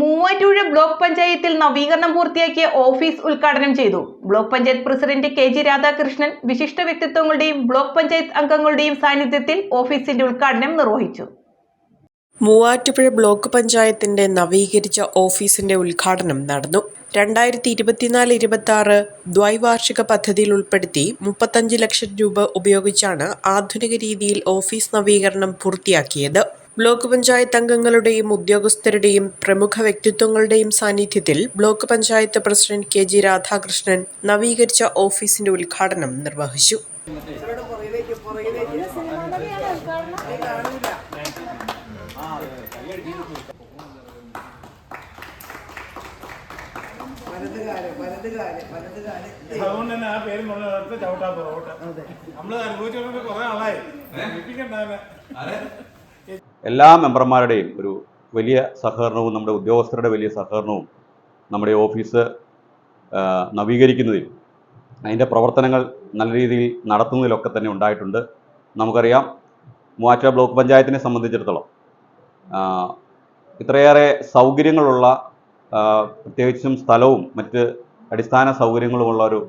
Muvattupuzha block പഞ്ചായത്തിൽ നവീകരണം പൂർത്തിയാക്കിയ ഓഫീസ് ഉദ്ഘാടനം ചെയ്തു. Block panchayat president K G Radhakrishnan വിശിഷ്ട വ്യക്തിത്വങ്ങളുടെയും ബ്ലോക്ക് പഞ്ചായത്ത് അംഗങ്ങളുടെയും സാന്നിധ്യത്തിൽ ഓഫീസിന്റെ ഉദ്ഘാടനം നിർവഹിച്ചു. മൂവാറ്റുപുഴ ബ്ലോക്ക് പഞ്ചായത്തിന്റെ നവീകരിച്ച ഓഫീസിന്റെ ഉദ്ഘാടനം നടന്നു. രണ്ടായിരത്തി ഇരുപത്തിനാല് ഇരുപത്തി ആറ് ദ്വൈവാർഷിക പദ്ധതിയിൽ ഉൾപ്പെടുത്തി മുപ്പത്തഞ്ച് ലക്ഷം രൂപ ഉപയോഗിച്ചാണ് ആധുനിക രീതിയിൽ ഓഫീസ് നവീകരണം പൂർത്തിയാക്കിയത്. ബ്ലോക്ക് പഞ്ചായത്ത് അംഗങ്ങളുടെയും ഉദ്യോഗസ്ഥരുടെയും പ്രമുഖ വ്യക്തിത്വങ്ങളുടെയും സാന്നിധ്യത്തിൽ block panchayat president K G Radhakrishnan നവീകരിച്ച ഓഫീസിന്റെ ഉദ്ഘാടനം നിർവഹിച്ചു. അതുകൊണ്ട് തന്നെ ആ പേര് ചവിട്ടാ പുറകോട്ട് നമ്മൾ അനുഭവിച്ചോണ്ട് കുറെ ആളായി. ഏൽപ്പിക്കണ്ടാവില്ല എല്ലാ മെമ്പർമാരുടെയും ഒരു വലിയ സഹകരണവും നമ്മുടെ ഉദ്യോഗസ്ഥരുടെ വലിയ സഹകരണവും നമ്മുടെ ഓഫീസ് നവീകരിക്കുന്നതിൽ അതിന്റെ പ്രവർത്തനങ്ങൾ നല്ല രീതിയിൽ നടത്തുന്നതിലൊക്കെ തന്നെ ഉണ്ടായിട്ടുണ്ട്. നമുക്കറിയാം മൂവാറ്റ ബ്ലോക്ക് പഞ്ചായത്തിനെ സംബന്ധിച്ചിടത്തോളം ഇത്രയേറെ സൗകര്യങ്ങളുള്ള പ്രത്യേകിച്ചും സ്ഥലവും മറ്റ് അടിസ്ഥാന സൗകര്യങ്ങളുമുള്ള ഒരു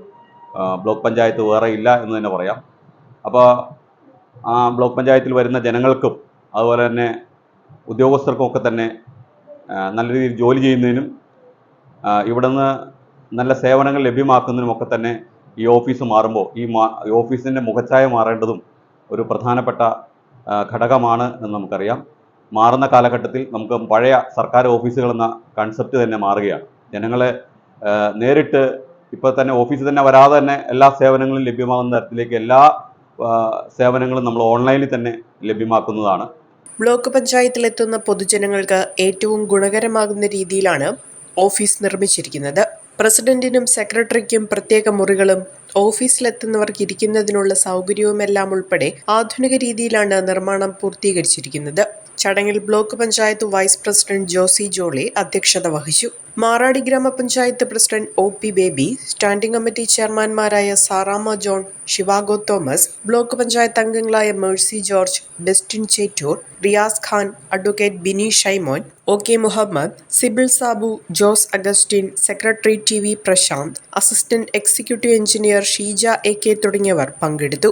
ബ്ലോക്ക് പഞ്ചായത്ത് വേറെ ഇല്ല എന്ന് തന്നെ പറയാം. അപ്പോൾ ആ ബ്ലോക്ക് പഞ്ചായത്തിൽ വരുന്ന ജനങ്ങൾക്കും അതുപോലെ തന്നെ ഉദ്യോഗസ്ഥർക്കൊക്കെ തന്നെ നല്ല രീതിയിൽ ജോലി ചെയ്യുന്നതിനും ഇവിടുന്ന് നല്ല സേവനങ്ങൾ ലഭ്യമാക്കുന്നതിനും ഒക്കെ തന്നെ ഈ ഓഫീസ് മാറുമ്പോൾ ഈ മാ ഓഫീസിന്റെ മുഖച്ഛായ മാറേണ്ടതും ഒരു പ്രധാനപ്പെട്ട ഘടകമാണ് എന്ന് നമുക്കറിയാം. മാറുന്ന കാലഘട്ടത്തിൽ നമുക്ക് പഴയ സർക്കാർ ഓഫീസുകൾ എന്ന കൺസെപ്റ്റ് തന്നെ മാറുകയാണ്. ജനങ്ങളെ നേരിട്ട് ഇപ്പോൾ തന്നെ ഓഫീസിൽ തന്നെ വരാതെ തന്നെ എല്ലാ സേവനങ്ങളും ലഭ്യമാകുന്ന തരത്തിലേക്ക് എല്ലാ സേവനങ്ങളും നമ്മൾ ഓൺലൈനിൽ തന്നെ ലഭ്യമാക്കുന്നതാണ്. ബ്ലോക്ക് പഞ്ചായത്തിലെത്തുന്ന പൊതുജനങ്ങൾക്ക് ഏറ്റവും ഗുണകരമാകുന്ന രീതിയിലാണ് ഓഫീസ് നിർമ്മിച്ചിരിക്കുന്നത്. പ്രസിഡന്റിനും സെക്രട്ടറിക്കും പ്രത്യേക മുറികളും ഓഫീസിലെത്തുന്നവർക്ക് ഇരിക്കുന്നതിനുള്ള സൗകര്യവുമെല്ലാം ഉൾപ്പെടെ ആധുനിക രീതിയിലാണ് നിർമ്മാണം പൂർത്തീകരിച്ചിരിക്കുന്നത്. ചടങ്ങിൽ block panchayat vice president Josy Jolly അധ്യക്ഷത വഹിച്ചു. Maradi gram panchayat president O P Baby standing committee ചെയർമാൻമാരായ Sarama John Shivago Thomas block panchayat അംഗങ്ങളായ Mercy George Bestin Chettoor Riyas Khan advocate Bini Shaimon O K Muhammad Sibil Sabu Jose Augustine secretary T V Prasanth assistant executive engineer Sheeja A K തുടങ്ങിയവർ പങ്കെടുത്തു.